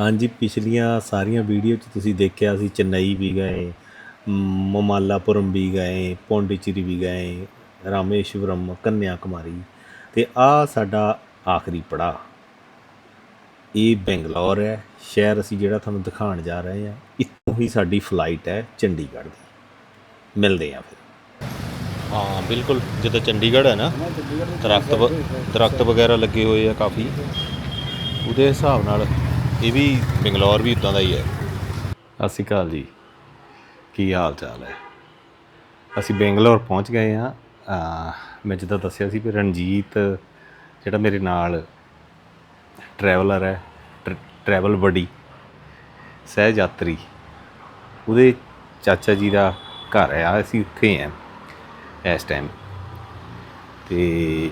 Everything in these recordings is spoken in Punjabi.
ਹਾਂਜੀ, ਪਿਛਲੀਆਂ ਸਾਰੀਆਂ ਵੀਡੀਓ 'ਚ ਤੁਸੀਂ ਦੇਖਿਆ ਅਸੀਂ ਚੇਨਈ ਵੀ ਗਏ ਮਮਾਲਾਪੁਰਮ ਵੀ ਗਏ, ਪੌਂਡੀਚੇਰੀ ਵੀ ਗਏ, ਰਾਮੇਸ਼ਵਰਮ ਕੰਨਿਆ ਕੁਮਾਰੀ ਤੇ ਆ ਸਾਡਾ ਆਖਰੀ ਪੜਾ ਇਹ ਬੈਂਗਲੌਰ ਹੈ। ਸ਼ਹਿਰ ਅਸੀਂ ਜਿਹੜਾ ਤੁਹਾਨੂੰ ਦਿਖਾਉਣ ਜਾ ਰਹੇ ਹਾਂ, ਇੱਥੋਂ ਹੀ ਸਾਡੀ ਫਲਾਈਟ ਹੈ ਚੰਡੀਗੜ੍ਹ ਦੀ। ਮਿਲਦੇ ਹਾਂ ਫਿਰ। ਹਾਂ, ਬਿਲਕੁਲ, ਜਿੱਦਾਂ ਚੰਡੀਗੜ੍ਹ ਹੈ ਨਾ, ਦਰਖਤ ਵ- ਦਰਖਤ ਵਗੈਰਾ ਲੱਗੇ ਹੋਏ ਆ ਕਾਫੀ। ਉਹਦੇ ਹਿਸਾਬ ਨਾਲ ਇਹ ਵੀ ਬੰਗਲੌਰ ਵੀ ਉਦਾਂ ਦਾ ਹੀ ਹੈ। ਸਤਿ ਸ਼੍ਰੀ ਅਕਾਲ ਜੀ। ਕੀ ਹਾਲ ਚਾਲ ਹੈ? ਅਸੀਂ ਬੰਗਲੌਰ ਪਹੁੰਚ ਗਏ ਆ ਮੈਂ ਜਿੱਦਾਂ ਦੱਸਿਆ ਸੀ ਵੀ ਰਣਜੀਤ ਜਿਹੜਾ ਮੇਰੇ ਨਾਲ ਟਰੈਵਲਰ ਹੈ ਟਰੈਵਲ ਬਡੀ ਸਹਿ ਯਾਤਰੀ ਉਹਦੇ ਚਾਚਾ ਜੀ ਦਾ ਘਰ ਆ ਅਸੀਂ ਉੱਥੇ ਆ ਇਸ ਟਾਈਮ ਤੇ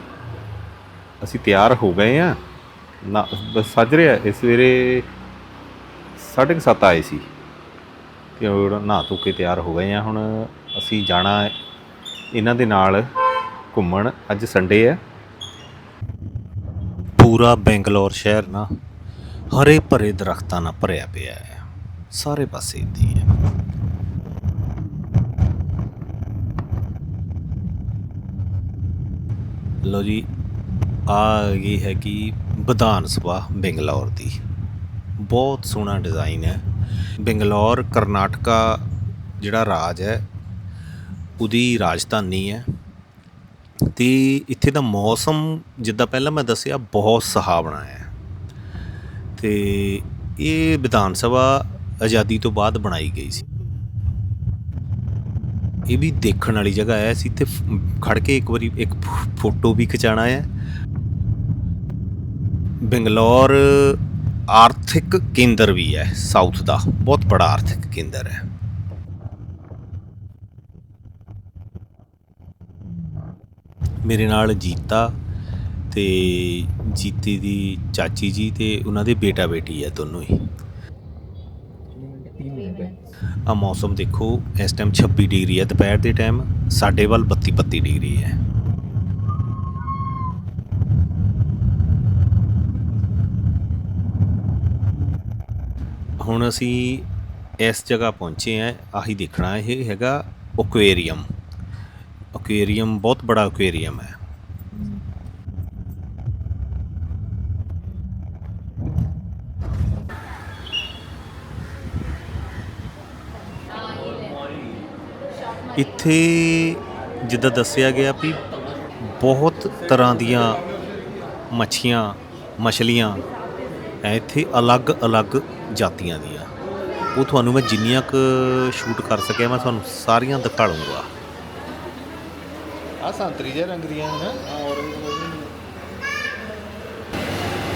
ਅਸੀਂ ਤਿਆਰ ਹੋ ਗਏ ਆ ਨਾ, ਬਸ ਸੱਜ ਰਿਹਾ, ਇਸ ਸਵੇਰੇ ਸਾਢੇ ਕੁ ਸੱਤ ਆਏ ਸੀ। ਤੇ ਉਹ ਨਹਾ ਧੋ ਕੇ ਤਿਆਰ ਹੋ ਗਏ ਆ, ਹੁਣ ਅਸੀਂ ਜਾਣਾ ਇਹਨਾਂ ਦੇ ਨਾਲ ਘੁੰਮਣ। ਅੱਜ ਸੰਡੇ ਹੈ ਪੂਰਾ ਬੈਂਗਲੌਰ ਸ਼ਹਿਰ ਨਾ ਹਰੇ ਭਰੇ ਦਰਖਤਾਂ ਨਾਲ ਭਰਿਆ ਪਿਆ ਹੈ। ਸਾਰੇ ਪਾਸੇ ਇੱਦਾਂ ਹੀ ਹੈ। ਲੋ ਜੀ, ਆ ਗਈ ਹੈ ਕਿ ਵਿਧਾਨ ਸਭਾ ਬੰਗਲੌਰ ਦੀ। ਬਹੁਤ ਸੋਹਣਾ ਡਿਜ਼ਾਈਨ ਹੈ। ਬੰਗਲੌਰ, ਕਰਨਾਟਕਾ ਜਿਹੜਾ ਰਾਜ ਹੈ, ਉਹਦੀ ਰਾਜਧਾਨੀ ਹੈ। ਤੇ ਇੱਥੇ ਦਾ ਮੌਸਮ, ਜਿੱਦਾਂ ਪਹਿਲਾਂ ਮੈਂ ਦੱਸਿਆ, ਬਹੁਤ ਸੁਹਾਵਣਾ ਹੈ। ਤੇ ਇਹ ਵਿਧਾਨ ਸਭਾ ਆਜ਼ਾਦੀ ਤੋਂ ਬਾਅਦ ਬਣਾਈ ਗਈ ਸੀ। ਇਹ ਵੀ ਦੇਖਣ ਵਾਲੀ ਜਗ੍ਹਾ ਹੈ। ਅਸੀਂ ਇੱਥੇ ਫ- ਖੜ ਕੇ ਇੱਕ ਵਾਰੀ ਇੱਕ ਫੋ- ਫੋਟੋ ਵੀ ਖਿਚਾਣਾ ਹੈ। ਬੰਗਲੌਰ ਆਰਥਿਕ ਕੇਂਦਰ ਵੀ ਹੈ ਸਾਊਥ ਦਾ। ਬਹੁਤ ਬੜਾ ਆਰਥਿਕ ਕੇਂਦਰ ਹੈ। ਮੇਰੇ ਨਾਲ ਜੀਤਾ ਤੇ ਜੀਤੀ ਦੀ ਚਾਚੀ ਜੀ ਤੇ ਉਹਨਾਂ ਦੇ ਬੇਟਾ ਬੇਟੀ ਹੈ ਦੋਨੋਂ ਹੀ। ਆ ਮੌਸਮ ਦੇਖੋ, ਇਸ ਟਾਈਮ 26 ਡਿਗਰੀ ਹੈ, ਦੁਪਹਿਰ ਦੇ ਟਾਈਮ ਸਾਡੇ ਵੱਲ 32 32 ਡਿਗਰੀ ਹੈ। ਹੁਣ ਅਸੀਂ ਇਸ ਜਗ੍ਹਾ ਪਹੁੰਚੇ ਆ ਆਹੀ ਦੇਖਣਾ ਇਹ ਹੈਗਾ ਐਕੁਏਰੀਅਮ ਐਕੁਏਰੀਅਮ ਬਹੁਤ ਬੜਾ ਐਕੁਏਰੀਅਮ ਹੈ। ਇੱਥੇ ਜਿੱਦਾਂ ਦੱਸਿਆ ਗਿਆ ਵੀ ਬਹੁਤ ਤਰ੍ਹਾਂ ਦੀਆਂ ਮੱਛੀਆਂ, ਮਛਲੀਆਂ ਹੈ ਇੱਥੇ ਅਲੱਗ-ਅਲੱਗ ਜਾਤੀਆਂ ਦੀਆਂ। ਉਹ ਤੁਹਾਨੂੰ ਮੈਂ ਜਿੰਨੀਆਂ ਕੁ ਸ਼ੂਟ ਕਰ ਸਕਿਆ ਮੈਂ ਤੁਹਾਨੂੰ ਸਾਰੀਆਂ ਦਿਖਾ ਲੂੰਗਾ ਆ ਸੰਤਰੀ ਜਿਹੇ ਰੰਗ ਦੀਆਂ ਹਨ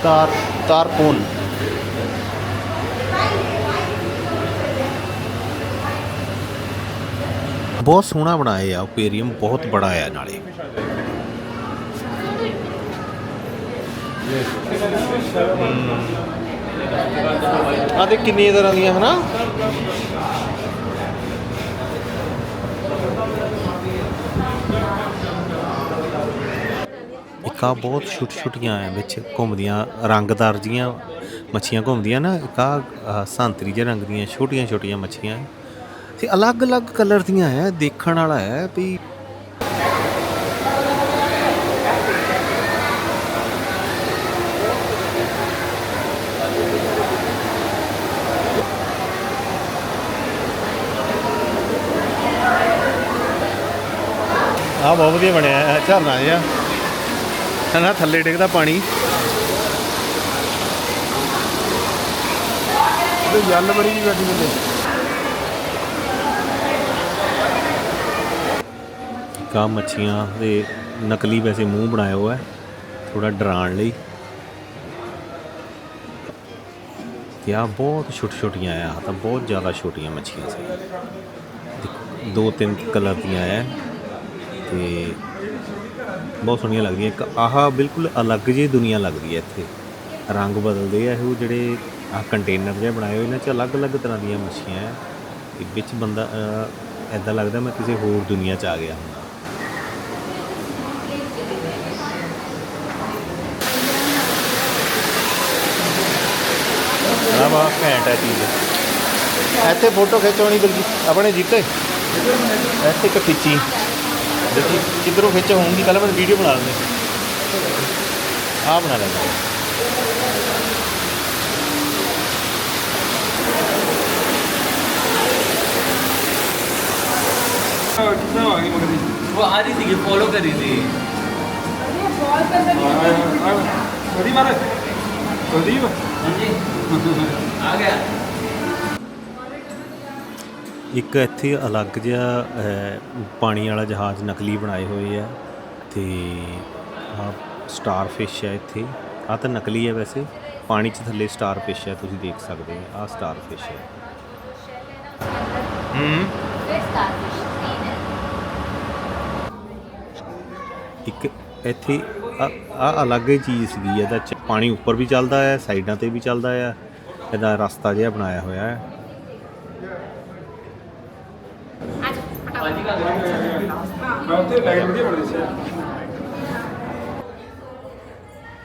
ਤਾਰ ਤਾਰਪੋਨ ਬਹੁਤ ਸੋਹਣਾ ਬਣਾਇਆ ਆ ਐਕੁਏਰੀਅਮ ਬਹੁਤ ਬੜਾ ਆ ਨਾਲੇ। ਆ ਦੇ ਕਿੰਨੀ ਤਰ੍ਹਾਂ ਦੀਆਂ ਹਨਾ। ਇੱਕ ਬਹੁਤ ਛੋਟੀ ਛੋਟੀਆਂ ਆ ਵਿੱਚ ਘੁੰਮਦੀਆਂ ਰੰਗਦਾਰ ਜੀਆਂ ਮੱਛੀਆਂ ਘੁੰਮਦੀਆਂ ਨਾ, ਇੱਕ ਸੰਤਰੀ ਜਿਹੇ ਰੰਗ ਦੀਆਂ ਛੋਟੀਆਂ ਛੋਟੀਆਂ ਮੱਛੀਆਂ ਤੇ ਅਲੱਗ-ਅਲੱਗ ਕਲਰ ਦੀਆਂ ਆ ਦੇਖਣ ਵਾਲਾ ਹੈ ਵੀ ਆ ਬਹੁਤ ਵਧੀਆ ਬਣਿਆ ਹੈ ਝਰਨਾ ਜਿਹਾ। ਹਨਾ ਥੱਲੇ ਡਿੱਗਦਾ ਪਾਣੀ। ਤੇ ਜਲ ਬੜੀ ਵੀ ਗੱਡੀ ਦੇ ਕਾ ਮੱਛੀਆਂ ਦੇ ਨਕਲੀ ਵੈਸੇ ਮੂੰਹ ਬਣਾਇਆ ਹੋਇਆ ਹੈ ਥੋੜਾ ਡਰਾਉਣ ਲਈ। ਤੇ ਆ ਬਹੁਤ ਛੋਟੀ ਛੋਟੀਆਂ ਆ ਤਾਂ ਬਹੁਤ ਜ਼ਿਆਦਾ ਛੋਟੀਆਂ ਮੱਛੀਆਂ ਸੀ। ਦੋ ਤਿੰਨ ਕਲਰ ਦੀਆਂ ਆ ਤੇ ਬਹੁਤ ਸੋਹਣੀਆਂ ਲੱਗਦੀਆਂ। ਇੱਕ ਆਹ ਬਿਲਕੁਲ ਅਲੱਗ ਜਿਹੀ ਦੁਨੀਆ ਲੱਗਦੀ ਹੈ ਇੱਥੇ। ਰੰਗ ਬਦਲਦੇ ਆ ਇਹੋ ਜਿਹੜੇ ਆ ਕੰਟੇਨਰ ਜਿਹੇ ਬਣਾਏ ਹੋਏ, ਇਹਨਾਂ 'ਚ ਅਲੱਗ-ਅਲੱਗ ਤਰ੍ਹਾਂ ਦੀਆਂ ਮੱਛੀਆਂ ਆ। ਤੇ ਵਿੱਚ ਬੰਦਾ ਐਦਾਂ ਲੱਗਦਾ ਮੈਂ ਕਿਸੇ ਹੋਰ ਦੁਨੀਆ 'ਚ ਆ ਗਿਆ ਹੁੰਦਾ ਆ ਬਾ ਘੈਂਟ ਹੈ ਚੀਜ਼। ਇੱਥੇ ਫੋਟੋ ਖਿਚਾਉਣੀ ਬਲਕਿ ਆਪਣੇ ਜੀਤੇ। ਇੱਥੇ ਇੱਕ ਖਿੱਚੀ ਦੇਖੀ ਕਿੱਧਰੋਂ ਖਿੱਚ ਹੋਊਗੀ ਕੱਲ ਮੈਂ ਵੀਡੀਓ ਬਣਾ ਲੈਂਦੇ ਆਹ ਬਣਾ ਲੈਂਦੇ ਕਿੱਥੇ ਆ ਗਈ ਮਗਰੀ वो आ रही थी फॉलो कर रही थी ਸਦੀ ਮਾਰੇ ਕੁਲਦੀਪ आ गया ਇੱਕ ਇੱਥੇ ਅਲੱਗ ਜਿਹਾ ਹੈ, ਪਾਣੀ ਵਾਲਾ ਜਹਾਜ਼ ਨਕਲੀ ਬਣਾਏ ਹੋਏ ਆ ਤੇ ਆ ਸਟਾਰ ਫਿਸ਼ ਹੈ ਇੱਥੇ। ਆ ਤਾਂ ਨਕਲੀ ਹੈ ਵੈਸੇ ਪਾਣੀ 'ਚ ਥੱਲੇ ਸਟਾਰ ਫਿਸ਼ ਹੈ ਤੁਸੀਂ ਦੇਖ ਸਕਦੇ ਆ ਆ ਸਟਾਰ ਫਿਸ਼ ਹੈ। ਹੂੰ ਇੱਕ ਇੱਥੇ ਆ ਆ ਅਲੱਗ ਹੀ ਚੀਜ਼ ਸੀਗੀ ਇਹਦਾ ਪਾਣੀ ਉੱਪਰ ਵੀ ਚੱਲਦਾ ਹੈ ਸਾਈਡਾਂ ਤੇ ਵੀ ਚੱਲਦਾ ਹੈ ਇਹਦਾ ਰਸਤਾ ਜਿਹਾ ਬਣਾਇਆ ਹੋਇਆ ਹੈ ਮੈਂ ਉੱਥੇ ਲਾਈਟ ਵਧੀਆ ਬਣੀ ਸੀ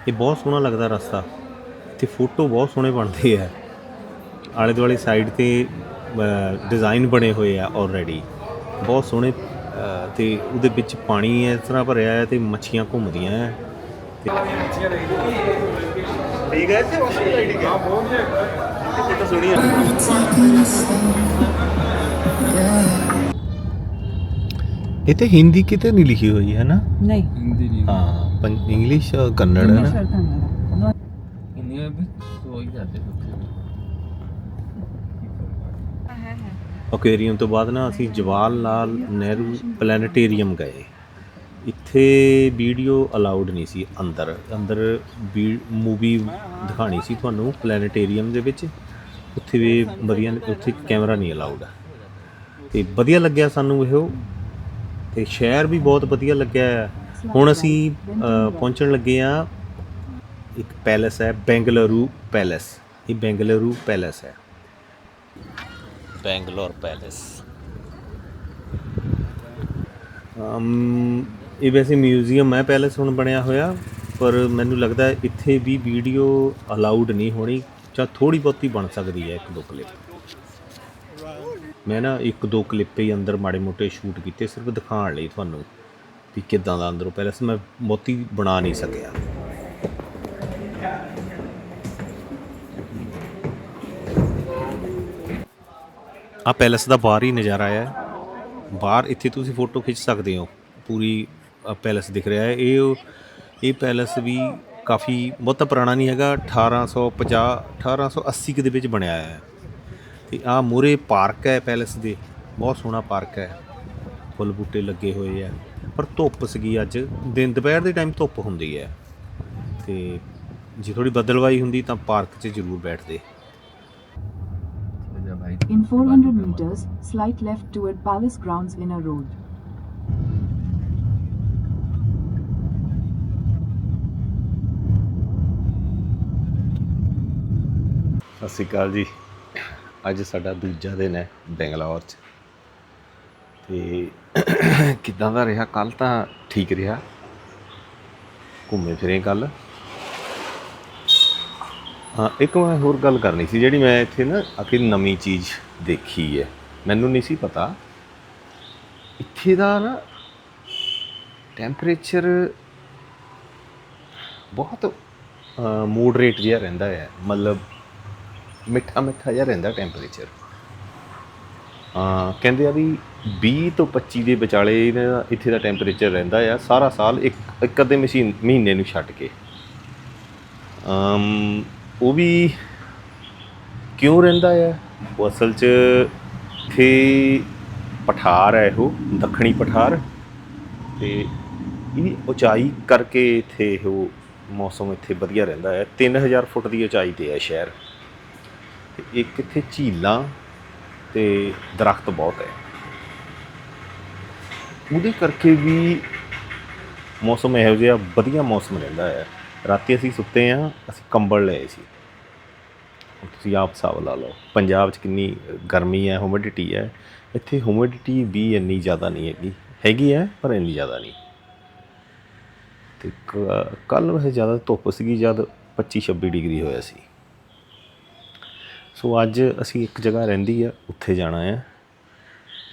ਇਹ ਬਹੁਤ ਸੋਹਣਾ ਲੱਗਦਾ ਰਸਤਾ ਤੇ ਫੋਟੋ ਬਹੁਤ ਸੋਹਣੇ ਬਣਦੇ ਆ ਆਲੇ ਦੁਆਲੇ ਸਾਈਡ ਤੇ ਡਿਜ਼ਾਈਨ ਬਣੇ ਹੋਏ ਆ ਆਲਰੇਡੀ ਬਹੁਤ ਸੋਹਣੇ ਅ, ਤੇ ਉਹਦੇ ਵਿੱਚ ਪਾਣੀ ਇਸ ਤਰ੍ਹਾਂ ਭਰਿਆ ਹੈ ਤੇ ਮੱਛੀਆਂ ਘੁੰਮਦੀਆਂ ਹੈ। ਠੀਕ ਹੈ ਉਸ ਸਾਈਡ ਹਾਂ ਬਹੁਤ ਜਿਹਾ ਇੱਥੇ ਤਾਂ ਸੋਹਣੀ ਇਹ ਤੇ ਹਿੰਦੀ ਕਿਤੇ ਨਹੀਂ ਲਿਖੀ ਹੋਈ ਹੈ ਨਾ? ਨਹੀਂ। ਹਾਂ ਇੰਗਲਿਸ਼ ਔਰ ਹੈ ਨਾ? ਇੰਡੀਆ ਵਿੱਚ ਸੋ ਹੀ ਜਾਂਦੇ ਅਕੁਆਰੀਅਮ ਤੋਂ ਬਾਅਦ ਨਾ ਅਸੀਂ ਜਵਾਹਰ ਲਾਲ ਨਹਿਰੂ ਪਲੈਨੇਟੇਰੀਅਮ ਗਏ। ਇੱਥੇ ਵੀਡੀਓ ਅਲਾਉਡ ਨਹੀਂ ਸੀ ਅੰਦਰ। ਅੰਦਰ ਮੂਵੀ ਦਿਖਾਣੀ ਸੀ ਤੁਹਾਨੂੰ ਪਲੈਨੇਟੇਰੀਅਮ ਦੇ ਵਿੱਚ। ਉੱਥੇ ਵੀ ਵਧੀਆ ਉੱਥੇ ਕੈਮਰਾ ਨਹੀਂ ਅਲਾਉਡ ਹੈ ਤੇ ਵਧੀਆ ਲੱਗਿਆ ਸਾਨੂੰ ਇਹੋ। ਤੇ ਸ਼ਹਿਰ ਵੀ ਬਹੁਤ ਵਧੀਆ ਲੱਗਿਆ ਹੈ। ਹੁਣ ਅਸੀਂ ਅ, ਪਹੁੰਚਣ ਲੱਗੇ ਆ ਇੱਕ ਪੈਲੇਸ ਹੈ ਬੈਂਗਲੁਰੂ ਪੈਲੇਸ। ਇਹ ਬੈਂਗਲੁਰੂ ਪੈਲੇਸ ਹੈ। ਬੈਂਗਲੌਰ ਪੈਲੇਸ। ਅਮ ਇਹ ਵੈਸੇ ਮਿਊਜ਼ੀਅਮ ਹੈ ਪੈਲੇਸ ਹੁਣ ਬਣਿਆ ਹੋਇਆ ਪਰ ਮੈਨੂੰ ਲੱਗਦਾ ਹੈ ਇੱਥੇ ਵੀ ਵੀਡੀਓ ਅਲਾਉਡ ਨਹੀਂ ਹੋਣੀ ਜਾਂ ਥੋੜੀ ਬਹੁਤੀ ਬਣ ਸਕਦੀ ਹੈ ਇੱਕ ਦੋ ਕਲਿੱਪ ਮੈਂ ਨਾ ਇੱਕ ਦੋ ਕਲਿੱਪ ਹੀ ਅੰਦਰ ਮਾੜੇ ਮੋਟੇ ਸ਼ੂਟ ਕੀਤੇ ਸਿਰਫ ਦਿਖਾਉਣ ਲਈ ਤੁਹਾਨੂੰ ਵੀ ਕਿਦਾਂ ਦਾ ਅੰਦਰੋਂ ਪੈਲੇਸ ਮੈਂ ਬਹੁਤੀ ਬਣਾ ਨਹੀਂ ਸਕਿਆ। ਆ ਪੈਲੇਸ ਦਾ ਬਾਹਰ ਹੀ ਨਜ਼ਾਰਾ ਹੈ ਬਾਹਰ ਇੱਥੇ ਤੁਸੀਂ ਫੋਟੋ ਖਿੱਚ ਸਕਦੇ ਹੋ ਪੂਰੀ ਅ, ਪੈਲੇਸ ਦਿਖ ਰਿਹਾ ਹੈ। ਇਹ ਇਹ ਪੈਲੇਸ ਵੀ ਕਾਫੀ ਬਹੁਤਾ ਪੁਰਾਣਾ ਨਹੀਂ ਹੈਗਾ 1850 1880 ਕੁ ਦੇ ਵਿੱਚ ਬਣਿਆ ਹੈ। ਤੇ ਆ ਮੂਰੇ ਪਾਰਕ ਹੈ ਪੈਲੇਸ ਦੇ। ਬਹੁਤ ਸੋਹਣਾ ਪਾਰਕ ਹੈ। ਫੁੱਲ ਬੂਟੇ ਲੱਗੇ ਹੋਏ ਆ। ਪਰ ਧੁੱਪ ਸੀਗੀ ਅੱਜ। ਦਿਨ ਦੁਪਹਿਰ ਦੇ ਟਾਈਮ ਧੁੱਪ ਹੁੰਦੀ ਹੈ। ਤੇ ਜੇ ਥੋੜੀ ਬਦਲਵਾਈ ਹੁੰਦੀ ਤਾਂ ਪਾਰਕ 'ਚ ਜ਼ਰੂਰ ਬੈਠਦੇ। In 400 meters, slight left toward Palace Grounds Inner Road. ਸਤਿ ਸ਼੍ਰੀ ਅਕਾਲ ਜੀ। ਅੱਜ ਸਾਡਾ ਦੂਜਾ ਦਿਨ ਹੈ ਬੈਂਗਲੌਰ 'ਚ। ਤੇ ਕਿੱਦਾਂ ਦਾ ਰਿਹਾ? ਕੱਲ ਤਾਂ ਠੀਕ ਰਿਹਾ। ਘੁੰਮੇ ਫਿਰੇ ਕੱਲ ਹਾਂ, ਇੱਕ ਮੈਂ ਹੋਰ ਗੱਲ ਕਰਨੀ ਸੀ, ਜਿਹੜੀ ਮੈਂ ਇੱਥੇ ਨਾ ਆਖਿਰ ਨਵੀਂ ਚੀਜ਼ ਦੇਖੀ ਹੈ। ਮੈਨੂੰ ਨਹੀਂ ਸੀ ਪਤਾ। ਇੱਥੇ ਦਾ ਨਾ ਟੈਂਪਰੇਚਰ ਬਹੁਤ ਮੋਡਰੇਟ ਜਿਹਾ ਰਹਿੰਦਾ ਹੈ। ਮਤਲਬ ਮਿੱਠਾ ਮਿੱਠਾ ਜਿਹਾ ਰਹਿੰਦਾ ਟੈਂਪਰੇਚਰ ਆ ਕਹਿੰਦੇ ਆ ਵੀ 20 ਤੋਂ 25 ਦੇ ਵਿਚਾਲੇ ਇਹਦਾ ਇੱਥੇ ਦਾ ਟੈਂਪਰੇਚਰ ਰਹਿੰਦਾ ਆ, ਸਾਰਾ ਸਾਲ ਇੱਕ ਇੱਕ ਅੱਧੇ ਮਸ਼ੀਨ, ਮਹੀਨੇ ਨੂੰ ਛੱਡ ਕੇ। ਅਮ ਉਹ ਵੀ ਕਿਉਂ ਰਹਿੰਦਾ ਆ? ਉਹ ਅਸਲ 'ਚ ਇੱਥੇ ਪਠਾਰ ਹੈ ਉਹ ਦੱਖਣੀ ਪਠਾਰ। ਤੇ ਇਹਦੀ ਉਚਾਈ ਕਰਕੇ ਇੱਥੇ ਉਹ ਮੌਸਮ ਇੱਥੇ ਵਧੀਆ ਰਹਿੰਦਾ ਹੈ 3000 ਫੁੱਟ ਦੀ ਉਚਾਈ ਤੇ ਹੈ ਸ਼ਹਿਰ। ਤੇ ਇੱਕ ਇੱਥੇ ਝੀਲਾਂ ਤੇ ਦਰਖਤ ਬਹੁਤ ਹੈ। ਉਹਦੇ ਕਰਕੇ ਵੀ ਮੌਸਮ ਇਹੋ ਜਿਹਾ ਵਧੀਆ ਮੌਸਮ ਰਹਿੰਦਾ ਹੈ। ਰਾਤੀ ਅਸੀਂ ਸੁੱਤੇ ਆ ਅਸੀਂ ਕੰਬਲ ਲਏ ਸੀ। ਤੁਸੀਂ ਆਪ ਹਿਸਾਬ ਲਾ ਲਓ, ਪੰਜਾਬ 'ਚ ਕਿੰਨੀ ਗਰਮੀ ਹੈ ਹਿਊਮਿਡਿਟੀ ਹੈ, ਇੱਥੇ ਹਿਊਮਿਡਿਟੀ ਵੀ ਇੰਨੀ ਜ਼ਿਆਦਾ ਨਹੀਂ ਹੈਗੀ। ਹੈਗੀ ਹੈ, ਪਰ ਇੰਨੀ ਜ਼ਿਆਦਾ ਨਹੀਂ। ਤੇ ਕੱਲ ਵੈਸੇ ਜ਼ਿਆਦਾ ਧੁੱਪ ਸੀਗੀ, ਜਦ 25 26 ਡਿਗਰੀ ਹੋਇਆ ਸੀ। ਸੋ ਅੱਜ ਅਸੀਂ ਇੱਕ ਜਗ੍ਹਾ ਰਹਿੰਦੀ ਆ, ਉੱਥੇ ਜਾਣਾ ਹੈ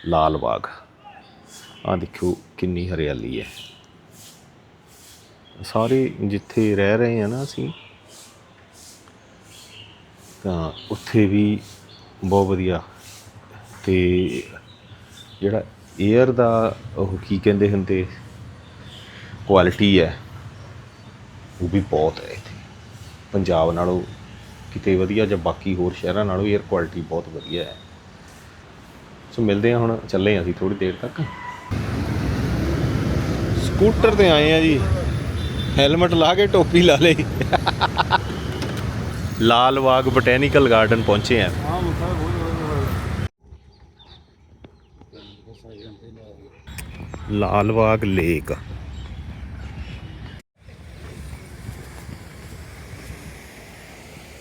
ਲਾਲ ਬਾਗ। ਆ ਦੇਖੋ ਕਿੰਨੀ ਹਰਿਆਲੀ ਹੈ। ਸਾਰੇ ਜਿੱਥੇ ਰਹਿ ਰਹੇ ਆ ਨਾ ਅਸੀਂ, ਤਾਂ ਉੱਥੇ ਵੀ ਬਹੁਤ ਵਧੀਆ। ਤੇ ਜਿਹੜਾ 에ਅਰ ਦਾ ਉਹ ਕੀ ਕਹਿੰਦੇ ਹੁੰਦੇ ਕੁਆਲਿਟੀ ਹੈ, ਉਹ ਵੀ ਬਹੁਤ ਹੈ ਇੱਥੇ। ਪੰਜਾਬ ਨਾਲੋਂ ਕਿਤੇ ਵਧੀਆ ਜਾਂ ਬਾਕੀ ਹੋਰ ਸ਼ਹਿਰਾਂ ਨਾਲੋਂ 에ਅਰ ਕੁਆਲਿਟੀ ਬਹੁਤ ਵਧੀਆ ਹੈ। ਸੋ ਮਿਲਦੇ ਹਾਂ ਹੁਣ, ਚੱਲੇ ਹਾਂ ਅਸੀਂ ਥੋੜੀ ਦੇਰ ਤੱਕ। ਸਕੂਟਰ ਤੇ ਆਏ ਆ ਜੀ। ਹੈਲਮਟ ਲਾ ਕੇ ਟੋਪੀ ਲਾ ਲਈ। ਲਾਲ ਬਾਗ ਬੋਟੈਨੀਕਲ ਗਾਰਡਨ ਪਹੁੰਚੇ ਆ ਲਾਲ ਬਾਗ ਲੇਕ।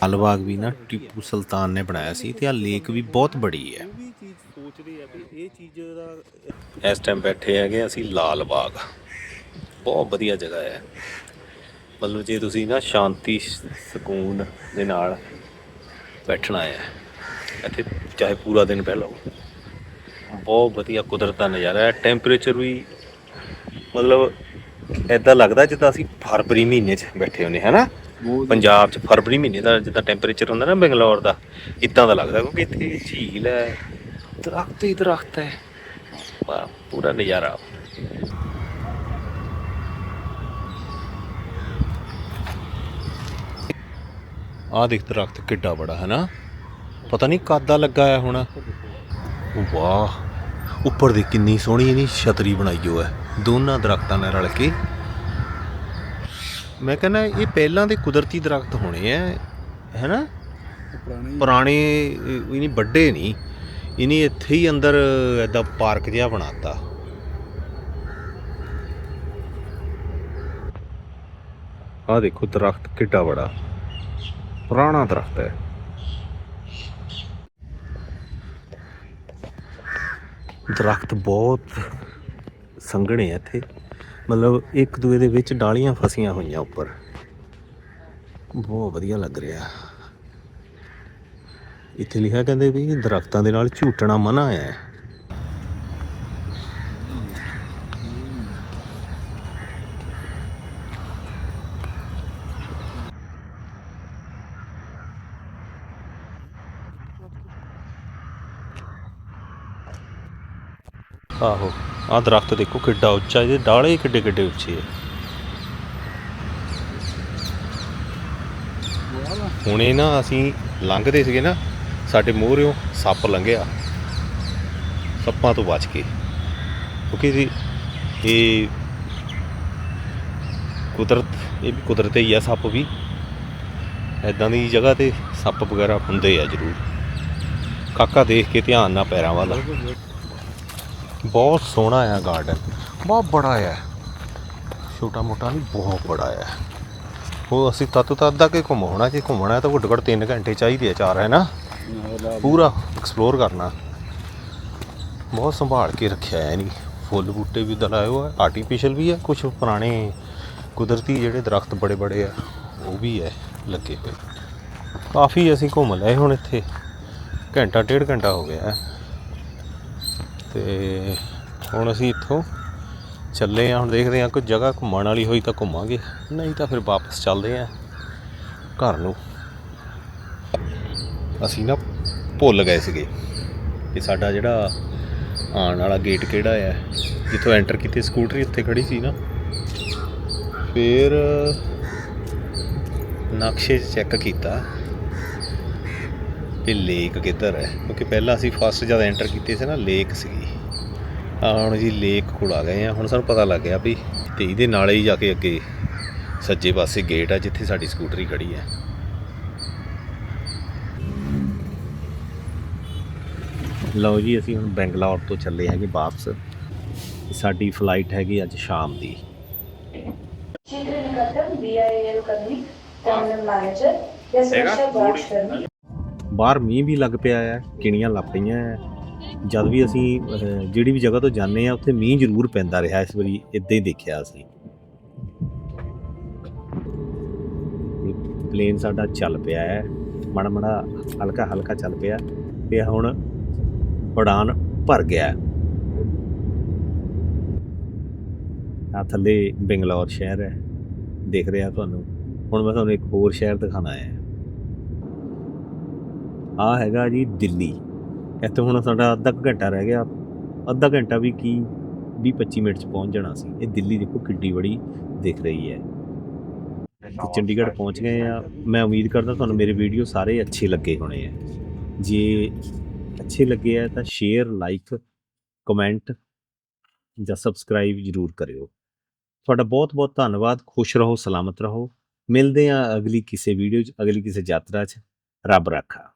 ਲਾਲ ਬਾਗ ਵੀ ਨਾ ਟਿਪੂ ਸੁਲਤਾਨ ਨੇ ਬਣਾਇਆ ਸੀ ਤੇ ਆ ਲੇਕ ਵੀ ਬਹੁਤ ਬੜੀ ਹੈ। ਇਸ ਟਾਈਮ ਬੈਠੇ ਹੈਗੇ ਅਸੀਂ ਲਾਲ ਬਾਗ। ਬਹੁਤ ਵਧੀਆ ਜਗ੍ਹਾ ਹੈ। ਮਤਲਬ ਜੇ ਤੁਸੀਂ ਨਾ ਸ਼ਾਂਤੀ, ਸਕੂਨ ਦੇ ਨਾਲ ਬੈਠਣਾ ਹੈ, ਇੱਥੇ ਚਾਹੇ ਪੂਰਾ ਦਿਨ ਬਹਿ ਲਓ ਬਹੁਤ ਵਧੀਆ ਕੁਦਰਤ ਦਾ ਨਜ਼ਾਰਾ ਹੈ। ਟੈਂਪਰੇਚਰ ਵੀ ਮਤਲਬ ਐਦਾਂ ਲੱਗਦਾ ਜਿੱਦਾਂ ਅਸੀਂ ਫਰਵਰੀ ਮਹੀਨੇ 'ਚ ਬੈਠੇ ਹੁੰਦੇ, ਹੈ ਨਾ? ਪੰਜਾਬ 'ਚ ਫਰਵਰੀ ਮਹੀਨੇ ਦਾ ਜਿੱਦਾਂ ਟੈਂਪਰੇਚਰ ਹੁੰਦਾ ਨਾ ਬੰਗਲੌਰ ਦਾ, ਇਦਾਂ ਦਾ ਲੱਗਦਾ ਕਿਉਂਕਿ ਇੱਥੇ ਝੀਲ ਹੈ। ਦਰਖਤ ਹੀ ਦਰਖਤ ਹੈ। ਵਾਹ, ਪੂਰਾ ਨਜ਼ਾਰਾ। ਆਹ ਦੇਖ ਦਰਖਤ ਕਿੱਡਾ ਬੜਾ ਹੈ ਨਾ ਪਤਾ ਨਹੀਂ ਕਾਦਾ ਲੱਗਾ ਹੈ ਹੁਣ। ਵਾਹ, ਉੱਪਰ ਦੀ ਕਿੰਨੀ ਸੋਹਣੀ ਇਹਨੀ ਛਤਰੀ ਬਣਾਈ ਹੋ ਹੈ। ਦੋਨਾਂ ਦਰਖਤਾਂ ਨਾਲ ਰਲ ਕੇ। ਮੈਂ ਕਹਿੰਦਾ ਇਹ ਪਹਿਲਾਂ ਦੇ ਕੁਦਰਤੀ ਦਰਖਤ ਹੋਣੇ ਆ ਹੈਨਾ? ਪੁਰਾਣੇ ਇਹ ਨਹੀਂ ਵੱਡੇ ਨਹੀਂ ਇਹਨੇ ਇੱਥੇ ਹੀ ਅੰਦਰ ਐਦਾਂ ਪਾਰਕ ਜਿਹਾ ਬਣਾਤਾ। ਆਹ ਦੇਖੋ ਦਰਖਤ ਕਿੱਡਾ ਬੜਾ ਪੁਰਾਣਾ ਦਰਖਤ ਹੈ। ਦਰਖਤ ਬਹੁਤ ਸੰਘਣੇ ਆ ਇੱਥੇ। ਮਤਲਬ ਇੱਕ ਦੂਏ ਦੇ ਵਿੱਚ ਡਾਲੀਆਂ ਫਸੀਆਂ ਹੋਈਆਂ ਉੱਪਰ। ਬਹੁਤ ਵਧੀਆ ਲੱਗ ਰਿਹਾ। ਇੱਥੇ ਲਿਖਿਆ ਕਹਿੰਦੇ ਵੀ ਦਰਖਤਾਂ ਦੇ ਨਾਲ ਝੂਟਣਾ ਮਨਾ ਹੈ। ਆਹੋ। ਆਹ ਦਰਖਤ ਦੇਖੋ ਕਿੱਡਾ ਉੱਚਾ, ਇਹਦੇ ਡਾਲੇ ਕਿੱਡੇ ਕਿੱਡੇ ਉੱਚੇ ਆ। ਹੁਣੇ ਨਾ ਅਸੀਂ ਲੰਘਦੇ ਸੀਗੇ ਨਾ, ਸਾਡੇ ਮੂਹਰਿਓਂ ਸੱਪ ਲੰਘਿਆ। ਸੱਪਾਂ ਤੋਂ ਬਚ ਕੇ। ਕਿਉਂਕਿ ਜੀ ਇਹ ਕੁਦਰਤ, ਇਹ ਵੀ ਕੁਦਰਤ ਹੀ ਆ ਸੱਪ ਵੀ। ਐਦਾਂ ਦੀ ਜਗ੍ਹਾ ਤੇ ਸੱਪ ਵਗੈਰਾ ਹੁੰਦੇ ਆ ਜ਼ਰੂਰ। ਕਾਕਾ ਦੇਖ ਕੇ ਧਿਆਨ ਨਾਲ ਪੈਰਾਂ ਵੱਲ। ਬਹੁਤ ਸੋਹਣਾ ਆ ਗਾਰਡਨ ਬਹੁਤ ਬੜਾ ਆ। ਛੋਟਾ ਮੋਟਾ ਨਹੀਂ ਬਹੁਤ ਬੜਾ ਆ। ਉਹ ਅਸੀਂ ਤੱਤ ਤੱਤ ਦਾ ਕਿ ਘੁੰਮਣਾ ਕਿ ਘੁੰਮਣਾ ਤਾਂ ਘੱਟੋ ਘੱਟ 3 ਘੰਟੇ ਚਾਹੀਦੇ ਆ ਚਾਰ, ਹੈ ਨਾ? ਪੂਰਾ ਐਕਸਪਲੋਰ ਕਰਨਾ। ਬਹੁਤ ਸੰਭਾਲ ਕੇ ਰੱਖਿਆ ਹੈ ਨਹੀਂ ਫੁੱਲ ਬੂਟੇ ਵੀ ਉਦਾਂ ਲਾਏ ਹੋਏ ਆਰਟੀਫੀਸ਼ੀਅਲ ਵੀ ਹੈ ਕੁਝ ਪੁਰਾਣੇ ਕੁਦਰਤੀ ਜਿਹੜੇ ਦਰਖਤ ਬੜੇ ਬੜੇ ਆ, ਉਹ ਵੀ ਹੈ ਲੱਗੇ ਹੋਏ। ਕਾਫੀ ਅਸੀਂ ਘੁੰਮ ਲਏ ਹੁਣ ਇੱਥੇ। ਘੰਟਾ, ਡੇਢ ਘੰਟਾ ਹੋ ਗਿਆ। ਹੈ ਤੇ ਹੁਣ ਅਸੀਂ ਇੱਥੋਂ ਚੱਲੇ ਆ ਹੁਣ ਦੇਖਦੇ ਆ ਕੋਈ ਜਗ੍ਹਾ ਘੁੰਮਣ ਵਾਲੀ ਹੋਈ ਤਾਂ ਘੁੰਮਾਂਗੇ। ਨਹੀਂ ਤਾਂ ਫਿਰ ਵਾਪਸ ਚੱਲਦੇ ਆ ਘਰ ਨੂੰ। ਅਸੀਂ ਨਾ ਭੁੱਲ ਗਏ ਸੀਗੇ ਕਿ ਸਾਡਾ ਜਿਹੜਾ ਆਉਣ ਵਾਲਾ ਗੇਟ ਕਿਹੜਾ ਆ, ਜਿੱਥੋਂ ਐਂਟਰ ਕੀਤੀ ਸਕੂਟਰੀ, ਉੱਥੇ ਖੜੀ ਸੀ ਨਾ। ਫਿਰ ਨਕਸ਼ੇ 'ਚ ਚੈੱਕ ਕੀਤਾ। ਇਹ ਲੇਕ ਕਿੱਧਰ ਹੈ? ਕਿਉਂਕਿ ਪਹਿਲਾਂ ਅਸੀਂ ਫਸਟ ਜਦ ਐਂਟਰ ਕੀਤੇ ਸੀ ਨਾ ਲੇਕ ਸੀਗੀ। ਆ ਹੁਣ ਜੀ ਲੇਕ ਕੋਲ ਆ ਗਏ ਆ ਹੁਣ ਸਾਨੂੰ ਪਤਾ ਲੱਗ ਗਿਆ ਵੀ ਤੇ ਇਹਦੇ ਨਾਲੇ ਹੀ ਜਾ ਕੇ ਅੱਗੇ ਸੱਜੇ ਪਾਸੇ ਗੇਟ ਆ ਜਿੱਥੇ ਸਾਡੀ ਸਕੂਟਰੀ ਖੜੀ ਹੈ। ਲਓ ਜੀ ਅਸੀਂ ਹੁਣ ਬੈਂਗਲੌਰ ਤੋਂ ਚੱਲੇ ਹੈਗੇ ਵਾਪਸ। ਸਾਡੀ ਫਲਾਈਟ ਹੈਗੀ ਅੱਜ ਸ਼ਾਮ ਦੀ। ਸ਼ੀਘ੍ਰ ਨਿਕਟਮ ਬੀਆਈਐਲ ਕਰਨੀ ਟਰਮੀਨਲ ਮੈਨੇਜਰ ਜਾਂ ਸਪੈਸ਼ਲ ਬ੍ਰਾਂਚ ਕਰਨੀ। ਬਾਹਰ ਮੀਂਹ ਵੀ ਲੱਗ ਪਿਆ ਹੈ ਕਿਣੀਆਂ ਲੱਗ ਪਈਆਂ ਹੈ। ਜਦ ਵੀ ਅਸੀਂ ਅਹ, ਜਿਹੜੀ ਵੀ ਜਗ੍ਹਾ ਤੋਂ ਜਾਂਦੇ ਆ ਉੱਥੇ ਮੀਂਹ ਜ਼ਰੂਰ ਪੈਂਦਾ ਰਿਹਾ ਇਸ ਵਾਰੀ ਇਦਾਂ ਹੀ ਦੇਖਿਆ ਅਸੀਂ। ਪਲੇਨ ਸਾਡਾ ਚੱਲ ਪਿਆ ਹੈ ਮਾੜਾ ਮਾੜਾ ਹਲਕਾ ਹਲਕਾ ਚੱਲ ਪਿਆ ਤੇ ਹੁਣ ਉਡਾਨ ਭਰ ਗਿਆ ਆ ਥੱਲੇ ਬੰਗਲੌਰ ਸ਼ਹਿਰ ਹੈ ਦੇਖ ਰਿਹਾ ਤੁਹਾਨੂੰ। ਹੁਣ ਮੈਂ ਤੁਹਾਨੂੰ ਇੱਕ ਹੋਰ ਸ਼ਹਿਰ ਦਿਖਾਣਾ ਹੈ। ਆ ਹੈਗਾ ਜੀ ਦਿੱਲੀ। ਇੱਥੇ ਹੁਣ ਸਾਡਾ ਅੱਧਾ ਕੁ ਘੰਟਾ ਰਹਿ ਗਿਆ। ਅੱਧਾ ਘੰਟਾ ਵੀ ਕੀ 20 25 ਮਿੰਟ ਚ ਪਹੁੰਚ ਜਾਣਾ ਸੀ। ਇਹ ਦਿੱਲੀ ਦੇਖੋ ਕਿੱਡੀ ਬੜੀ ਦਿਖ ਰਹੀ ਹੈ। ਤੇ ਚੰਡੀਗੜ੍ਹ ਪਹੁੰਚ ਗਏ ਆ। ਮੈਂ ਉਮੀਦ ਕਰਦਾ ਤੁਹਾਨੂੰ ਮੇਰੇ ਵੀਡੀਓ ਸਾਰੇ ਅੱਛੇ ਲੱਗੇ ਹੋਣੇ ਆ। ਜੇ ਅੱਛੇ ਲੱਗੇ ਆ ਤਾਂ ਸ਼ੇਅਰ ਲਾਈਕ ਕਮੈਂਟ ਜਾਂ ਸਬਸਕ੍ਰਾਈਬ ਜ਼ਰੂਰ ਕਰਿਓ। ਤੁਹਾਡਾ ਬਹੁਤ ਬਹੁਤ ਧੰਨਵਾਦ। ਖੁਸ਼ ਰਹੋ, ਸਲਾਮਤ ਰਹੋ। ਮਿਲਦੇ ਆ ਅਗਲੀ ਕਿਸੇ ਵੀਡੀਓ 'ਚ, ਅਗਲੀ ਕਿਸੇ ਯਾਤਰਾ 'ਚ। ਰੱਬ ਰਾਖਾ।